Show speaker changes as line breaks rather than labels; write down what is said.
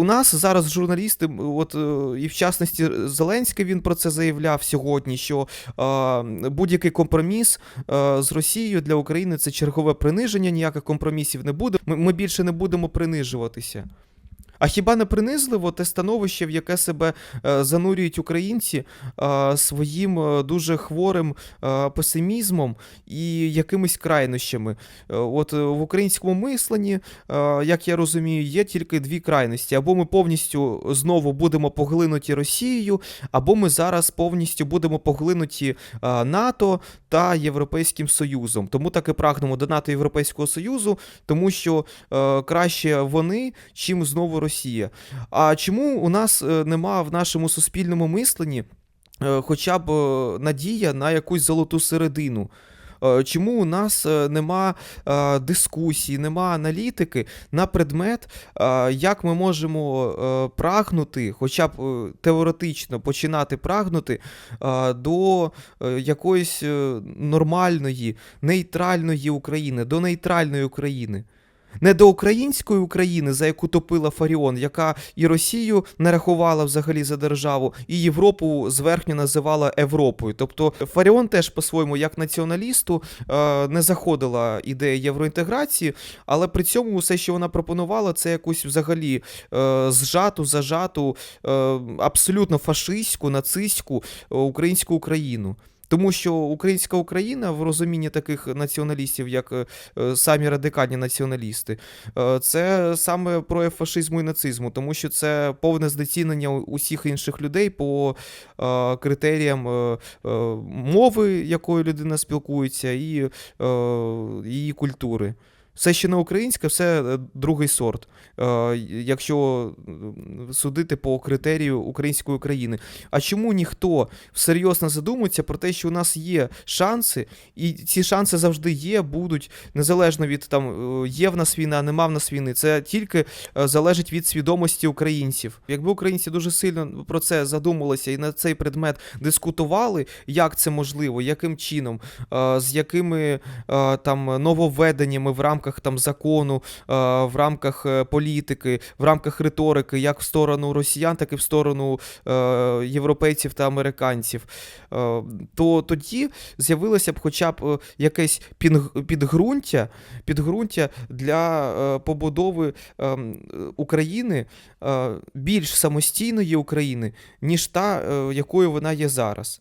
У нас зараз журналісти, от е, і в частності Зеленський він про це заявляв сьогодні, що е, будь-який компроміс е, з Росією для України це чергове приниження, ніяких компромісів не буде. Ми, ми більше не будемо принижуватися. А хіба не принизливо те становище, в яке себе е, занурюють українці е, своїм е, дуже хворим песимізмом і якимись крайнощами? От в українському мисленні, як я розумію, є тільки дві крайності: або ми повністю знову будемо поглинуті Росією, або ми зараз повністю будемо поглинуті НАТО та Європейським Союзом. Тому так і прагнемо до НАТО Європейського Союзу, тому що краще вони, чим знову Росія. А чому у нас е, нема в нашому суспільному мисленні е, хоча б е, надія на якусь золоту середину? Чому у нас нема дискусії, нема аналітики на предмет, як ми можемо прагнути, хоча б теоретично починати прагнути до якоїсь нормальної, нейтральної України, до нейтральної України? Не до української України, за яку топила Фаріон, яка і Росію не рахувала взагалі за державу, і Європу зверхньо називала Європою. Тобто Фаріон теж по-своєму, як націоналісту, е, не заходила ідея євроінтеграції, але при цьому все, що вона пропонувала, це якусь взагалі е, зжату, зажату, е, абсолютно фашистську, нацистську українську Україну. Тому що українська Україна в розумінні таких націоналістів, як е, самі радикальні націоналісти, е, це саме прояв фашизму і нацизму, тому що це повне знецінення усіх інших людей по е, критеріям мови, якою людина спілкується, і її культури. Все, що не українське, все е, другий сорт. Е, якщо судити по критерію української України. А чому ніхто всерйоз не задумується про те, що у нас є шанси, і ці шанси завжди є, будуть незалежно від там е, є в нас війна, нема в нас війни. Це тільки залежить від свідомості українців. Якби українці дуже сильно про це задумалися і на цей предмет дискутували, як це можливо, яким чином, з якими там нововведеннями в рамках там закону, е, в рамках е, політики, в рамках риторики, як в сторону росіян, так і в сторону е, європейців та американців, то тоді з'явилося б хоча б якесь підґрунтя, підґрунтя для побудови України більш самостійної України, ніж та, якою вона є зараз.